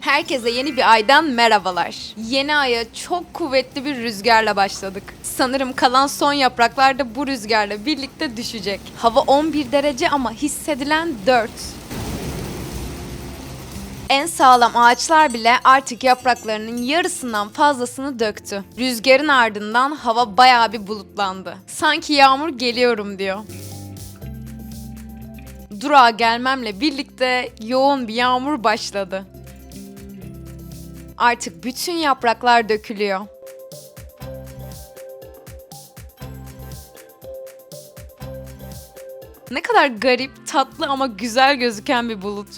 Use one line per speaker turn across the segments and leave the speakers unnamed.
Herkese yeni bir aydan merhabalar. Yeni aya çok kuvvetli bir rüzgarla başladık. Sanırım kalan son yapraklar da bu rüzgarla birlikte düşecek. Hava 11 derece ama hissedilen 4. En sağlam ağaçlar bile artık yapraklarının yarısından fazlasını döktü. Rüzgarın ardından hava bayağı bir bulutlandı. Sanki yağmur geliyorum diyor. Durağa gelmemle birlikte yoğun bir yağmur başladı. Artık bütün yapraklar dökülüyor. Ne kadar garip, tatlı ama güzel gözüken bir bulut.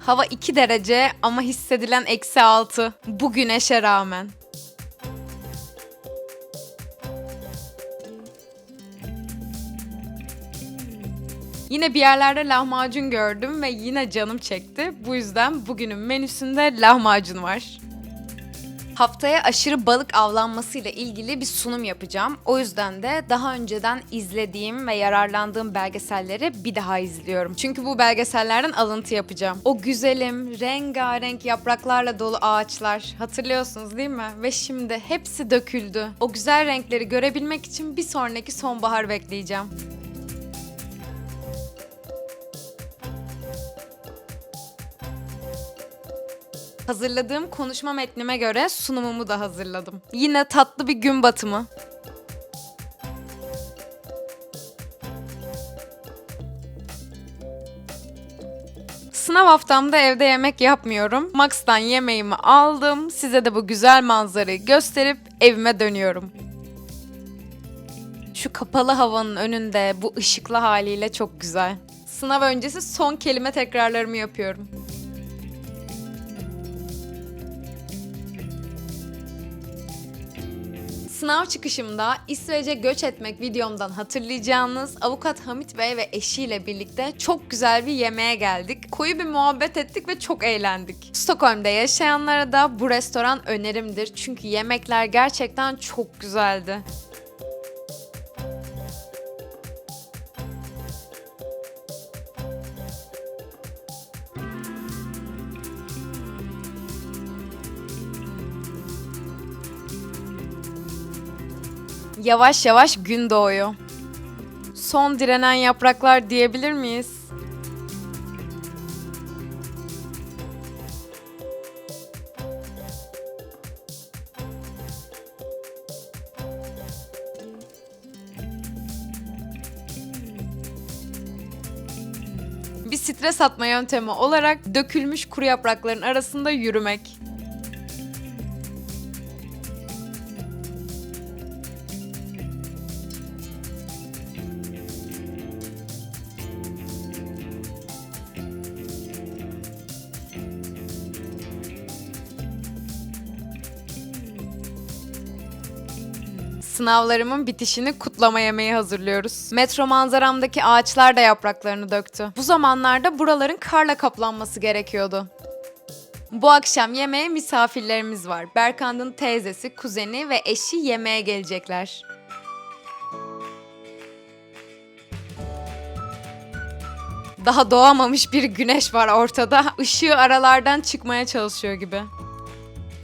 Hava 2 derece ama hissedilen eksi 6. Bu güneşe rağmen. Yine bir yerlerde lahmacun gördüm ve yine canım çekti. Bu yüzden bugünün menüsünde lahmacun var. Haftaya aşırı balık avlanmasıyla ilgili bir sunum yapacağım. O yüzden de daha önceden izlediğim ve yararlandığım belgeselleri bir daha izliyorum. Çünkü bu belgesellerden alıntı yapacağım. O güzelim, rengarenk yapraklarla dolu ağaçlar hatırlıyorsunuz değil mi? Ve şimdi hepsi döküldü. O güzel renkleri görebilmek için bir sonraki sonbahar bekleyeceğim. Hazırladığım konuşma metnime göre sunumumu da hazırladım. Yine tatlı bir gün batımı. Sınav haftamda evde yemek yapmıyorum. Max'tan yemeğimi aldım. Size de bu güzel manzarayı gösterip evime dönüyorum. Şu kapalı havanın önünde bu ışıklı haliyle çok güzel. Sınav öncesi son kelime tekrarlarımı yapıyorum. Sınav çıkışımda İsveç'e göç etmek videomdan hatırlayacağınız avukat Hamit Bey ve eşiyle birlikte çok güzel bir yemeğe geldik. Koyu bir muhabbet ettik ve çok eğlendik. Stockholm'da yaşayanlara da bu restoran önerimdir çünkü yemekler gerçekten çok güzeldi. Yavaş yavaş gün doğuyor. Son direnen yapraklar diyebilir miyiz? Bir stres atma yöntemi olarak dökülmüş kuru yaprakların arasında yürümek. Sınavlarımın bitişini kutlama yemeği hazırlıyoruz. Metro manzaramdaki ağaçlar da yapraklarını döktü. Bu zamanlarda buraların karla kaplanması gerekiyordu. Bu akşam yemeğe misafirlerimiz var. Berkant'ın teyzesi, kuzeni ve eşi yemeğe gelecekler. Daha doğamamış bir güneş var ortada. Işığı aralardan çıkmaya çalışıyor gibi.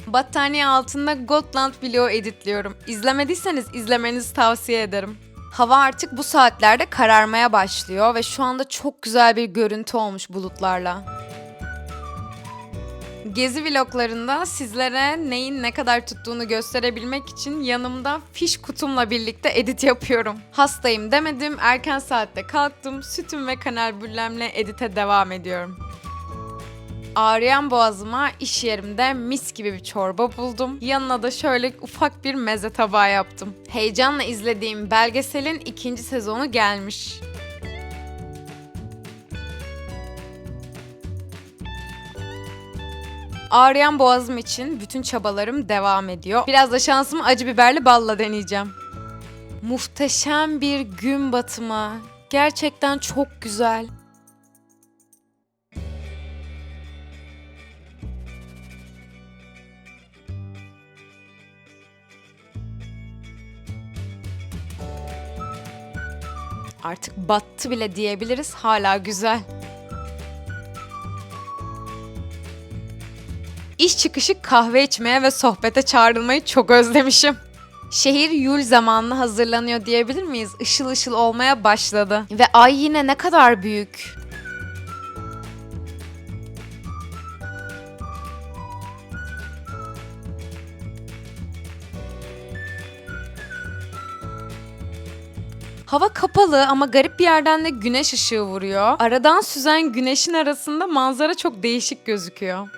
Battaniye altında Gotland vlogu editliyorum. İzlemediyseniz izlemenizi tavsiye ederim. Hava artık bu saatlerde kararmaya başlıyor ve şu anda çok güzel bir görüntü olmuş bulutlarla. Gezi vloglarında sizlere neyin ne kadar tuttuğunu gösterebilmek için yanımda fiş kutumla birlikte edit yapıyorum. Hastayım demedim, erken saatte kalktım, sütüm ve kanal büllemle edite devam ediyorum. Ağrıyan boğazıma iş yerimde mis gibi bir çorba buldum. Yanına da şöyle ufak bir meze tabağı yaptım. Heyecanla izlediğim belgeselin ikinci sezonu gelmiş. Ağrıyan boğazım için bütün çabalarım devam ediyor. Biraz da şansımı acı biberli balla deneyeceğim. Muhteşem bir gün batımı. Gerçekten çok güzel. Artık battı bile diyebiliriz. Hala güzel. İş çıkışı kahve içmeye ve sohbete çağrılmayı çok özlemişim. Şehir Yul zamanına hazırlanıyor diyebilir miyiz? Işıl ışıl olmaya başladı. Ve ay yine ne kadar büyük. Hava kapalı ama garip bir yerden de güneş ışığı vuruyor. Aradan süzen güneşin arasında manzara çok değişik gözüküyor.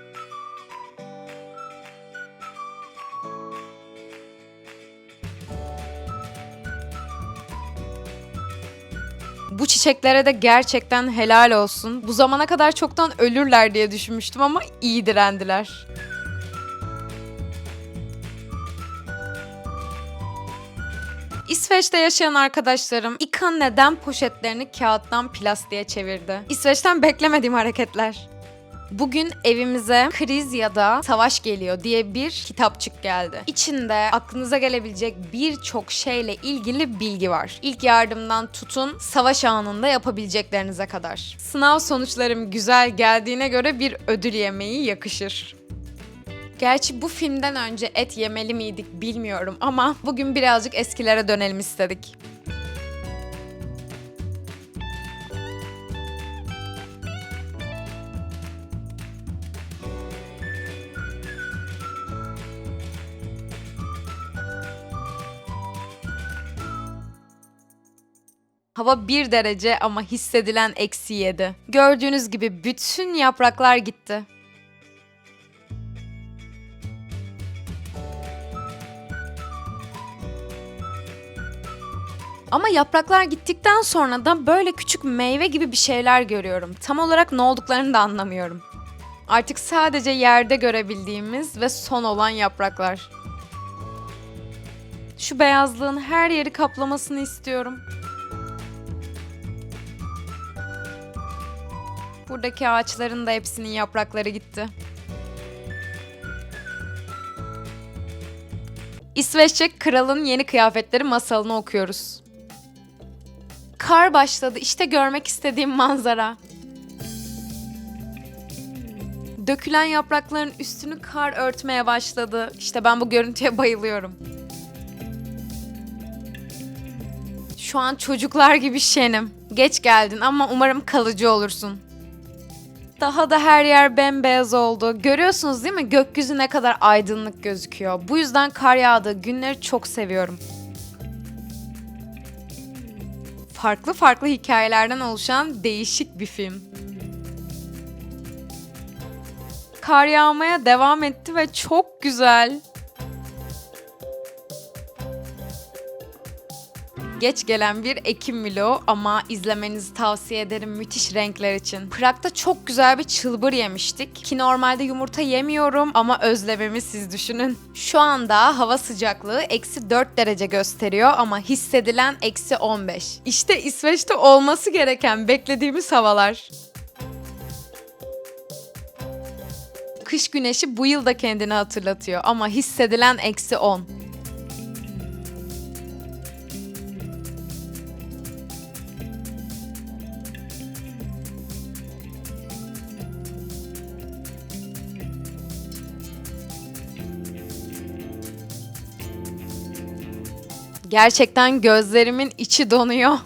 Bu çiçeklere de gerçekten helal olsun. Bu zamana kadar çoktan ölürler diye düşünmüştüm ama iyi direndiler. İsveç'te yaşayan arkadaşlarım İKA neden poşetlerini kağıttan plastiğe çevirdi? İsveç'ten beklemediğim hareketler. Bugün evimize kriz ya da savaş geliyor diye bir kitapçık geldi. İçinde aklınıza gelebilecek birçok şeyle ilgili bilgi var. İlk yardımdan tutun savaş anında yapabileceklerinize kadar. Sınav sonuçlarım güzel geldiğine göre bir ödül yemeği yakışır. Gerçi bu filmden önce et yemeli miydik bilmiyorum ama bugün birazcık eskilere dönelim istedik. Hava 1 derece ama hissedilen eksi 7. Gördüğünüz gibi bütün yapraklar gitti. Ama yapraklar gittikten sonra da böyle küçük meyve gibi bir şeyler görüyorum. Tam olarak ne olduklarını da anlamıyorum. Artık sadece yerde görebildiğimiz ve son olan yapraklar. Şu beyazlığın her yeri kaplamasını istiyorum. Buradaki ağaçların da hepsinin yaprakları gitti. İsveççe kralın yeni kıyafetleri masalını okuyoruz. Kar başladı. İşte görmek istediğim manzara. Dökülen yaprakların üstünü kar örtmeye başladı. İşte ben bu görüntüye bayılıyorum. Şu an çocuklar gibi şenim. Geç geldin ama umarım kalıcı olursun. Daha da her yer bembeyaz oldu. Görüyorsunuz değil mi? Gökyüzü ne kadar aydınlık gözüküyor. Bu yüzden kar yağdığı günleri çok seviyorum. Farklı farklı hikayelerden oluşan değişik bir film. Kar yağmaya devam etti ve çok güzel. Geç gelen bir Ekim vlogu ama izlemenizi tavsiye ederim müthiş renkler için. Prag'da çok güzel bir çılbır yemiştik. Ki normalde yumurta yemiyorum ama özlememi siz düşünün. Şu anda hava sıcaklığı eksi 4 derece gösteriyor ama hissedilen eksi 15. İşte İsveç'te olması gereken beklediğimiz havalar. Kış güneşi bu yıl da kendini hatırlatıyor ama hissedilen eksi 10. Gerçekten gözlerimin içi donuyor.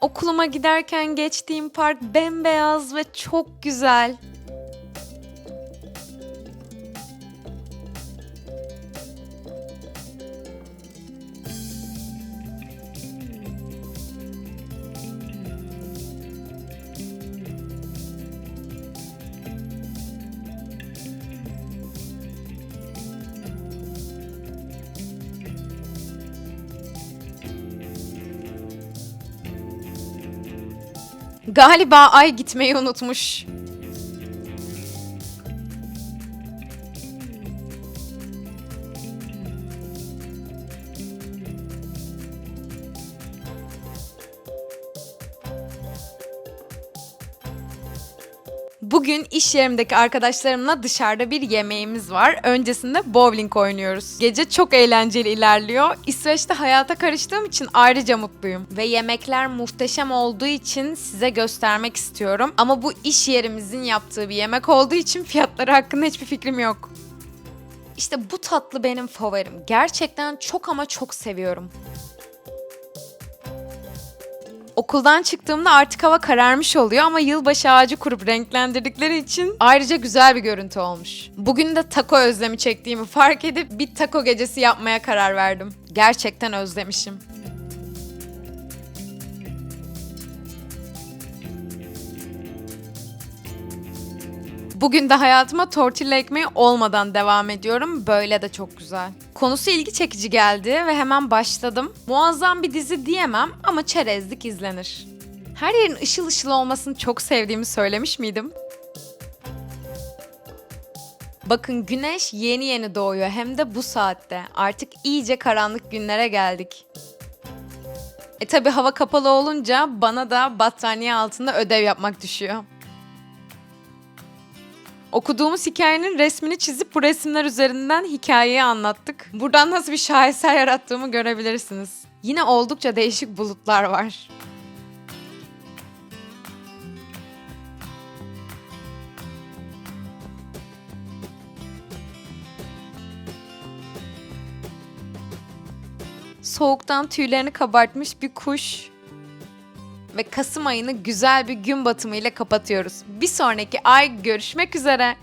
Okuluma giderken geçtiğim park bembeyaz ve çok güzel. Galiba ay gitmeyi unutmuş. Bugün iş yerimdeki arkadaşlarımla dışarıda bir yemeğimiz var. Öncesinde bowling oynuyoruz. Gece çok eğlenceli ilerliyor. İsveç'te hayata karıştığım için ayrıca mutluyum. Ve yemekler muhteşem olduğu için size göstermek istiyorum. Ama bu iş yerimizin yaptığı bir yemek olduğu için fiyatları hakkında hiçbir fikrim yok. İşte bu tatlı benim favorim. Gerçekten çok ama çok seviyorum. Okuldan çıktığımda artık hava kararmış oluyor ama yılbaşı ağacı kurup renklendirdikleri için ayrıca güzel bir görüntü olmuş. Bugün de taco özlemi çektiğimi fark edip bir taco gecesi yapmaya karar verdim. Gerçekten özlemişim. Bugün de hayatıma tortilla ekmeği olmadan devam ediyorum. Böyle de çok güzel. Konusu ilgi çekici geldi ve hemen başladım. Muazzam bir dizi diyemem ama çerezlik izlenir. Her yerin ışıl ışıl olmasını çok sevdiğimi söylemiş miydim? Bakın güneş yeni yeni doğuyor hem de bu saatte. Artık iyice karanlık günlere geldik. E tabi hava kapalı olunca bana da battaniye altında ödev yapmak düşüyor. Okuduğumuz hikayenin resmini çizip bu resimler üzerinden hikayeyi anlattık. Buradan nasıl bir şaheser yarattığımı görebilirsiniz. Yine oldukça değişik bulutlar var. Soğuktan tüylerini kabartmış bir kuş ve Kasım ayını güzel bir gün batımı ile kapatıyoruz. Bir sonraki ay görüşmek üzere.